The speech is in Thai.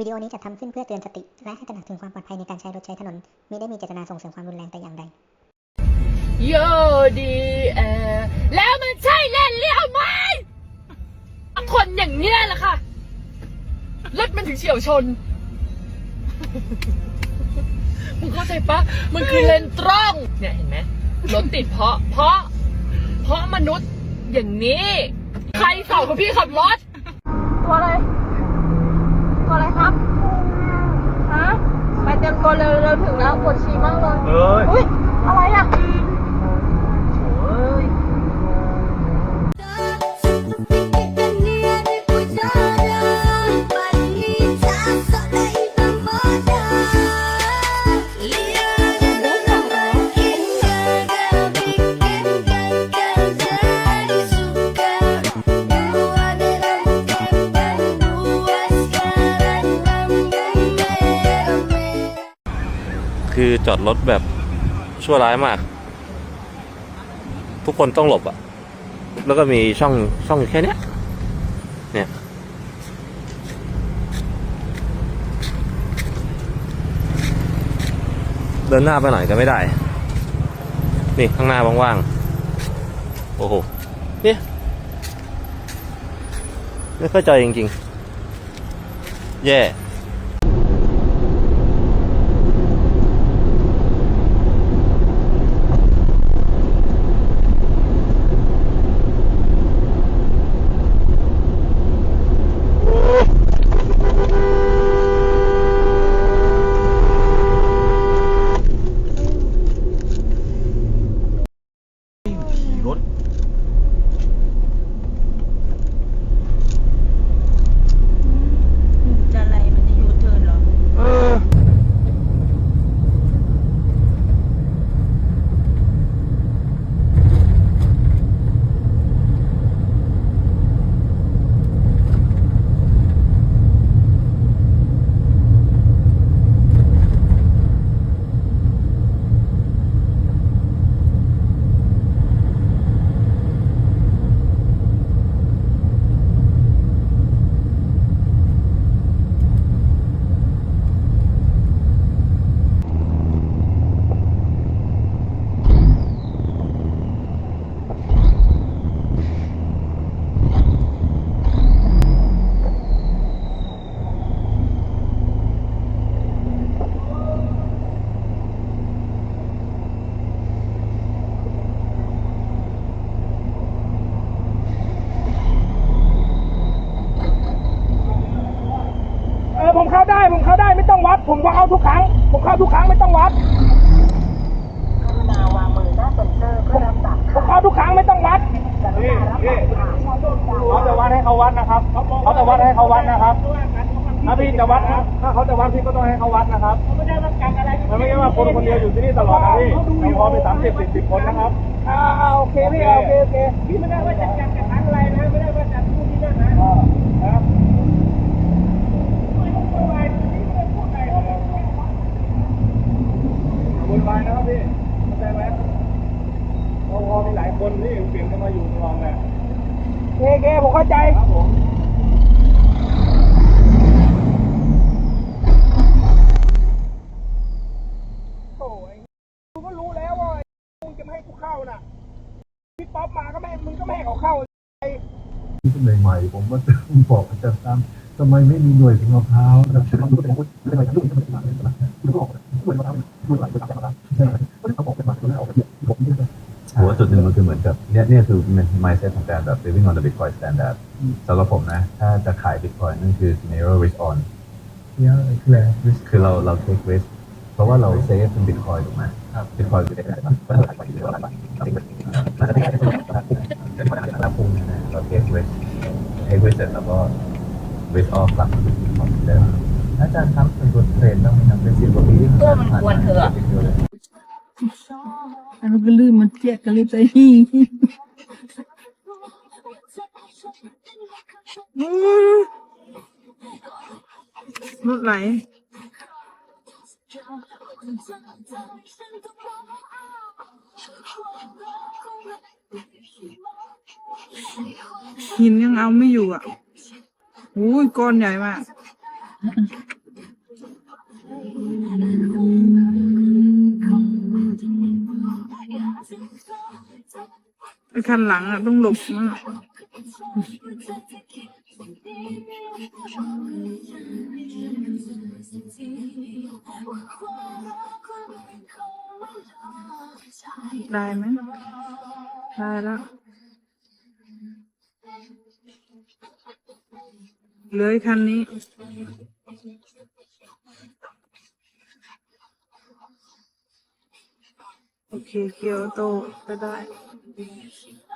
วิดีโอนี้จัดทำขึ้นเพื่อเตือนสติ และให้ตระหนักถึงความปลอดภัยในการใช้รถใช้ถนนมิได้มีเจตนาส่งเสริมความรุนแรงแต่อย่างใดโยดีแอร์แล้วมันใช่เล่นเลี้ยวไหมคนอย่างเนี้ยแหละค่ะรถมันถึงเฉียวชนมึงเข้าใจปะมันคือเลนตรงเนี่ยเห็นไหมรถติดเพราะ เพราะ เพราะมนุษย์อย่างนี้ ใครสอนคุณพี่ขับรถ ตัวอะไร ตัวอะไรครับ ฮะ ไปเตรียมตัวเร็วเร็วถึงแล้วปวดฉี่มากเลย เอ้ย อุ้ยอะไรอะ คือจอดรถแบบชั่วร้ายมาก ทุกคนต้องหลบอะแล้วก็มีช่องช่องแค่เนี้ยเนี่ยเดินหน้าไปหน่อยก็ไม่ได้ นี่ข้างหน้าว่างๆ โอ้โห เนี่ย ไม่เข้าใจจริงๆ แย่ขี่ เออผมเข้าได้ผมเข้าได้ไม่ต้องวัด ผมก็เข้าทุกครั้ง ผมเข้าทุกครั้งไม่ต้องวัดผมเข้าทุกครั้งไม่ต้องวัดนี่นี่เขาจะวัดให้เขาวัดนะครับเขาจะวัดให้เขาวัดนะครับถ้าพี่จะวัดนะถ้าเขาจะวัดพี่ก็ต้องให้เขาวัดนะครับไม่ได้รับการอะไรมันไม่ใช่ว่าคนคนเดียวอยู่ที่นี่ตลอดนะพี่เราพอไปสามสิบสี่สิบคนนะครับอ่าอ่าโอเคพี่โอเคโอเคพี่ไม่ได้ว่าจะจัดกระทันอะไรนะไม่ได้ว่าจัดพูดที่นั่นนะ ครับ ไม่ต้องพูดอะไรพี่ไม่ได้พูดอะไรนะ บุญบายนะครับพี่เข้าใจไหมพอพอมีหลายคนนี่เปลี่ยนกันมาอยู่ลองเลย โอ เข้าใจโอ้ยกูก็รู้แล้วว่ามึงจะไม่ให้กูเข้าน่ะพี่ป๊อปมาก็ไม่ให้มึงก็ไม่ให้เขาเข้าใหม่ๆผมว่าผมบอกอาจารย์ตั้มทำไมไม่มีหน่วยถึงมะพร้าวนะครับ เหมือนกับเนี่ยเนี่ยคือมัน mindset ของการ แบบ living on the Bitcoin standard สำหรับผมนะ ถ้าจะขาย Bitcoin นั่นคือ zero risk on เนี่ยคืออะไรคือเราเรา take risk เพราะว่าเรา save เป็น Bitcoin ถูกไหม Bitcoin คือได้บ้างก็ขายไปเยอะแล้วมันจะได้แค่เราพุ่งนะเรา take risk take risk เสร็จแล้วก็ risk off กลับมาเป็น Bitcoin เหมือนเดิมอาจารย์ทำเป็นตัวเทรนต้องมีนำเป็นสิบกว่าปีที่ผ่านมาอั นนั้นก็ลืมมันเจ็ดก็ลืมใจหิ้งรถไหนหินยังเอาไม่อยู่อะโอ้ยก้อนใหญ่มาก คันหลังอะต้องหลบมากได้ไหมได้แล้วเลืออีกคันนี้โอเคเกียวโตก็ได้ เ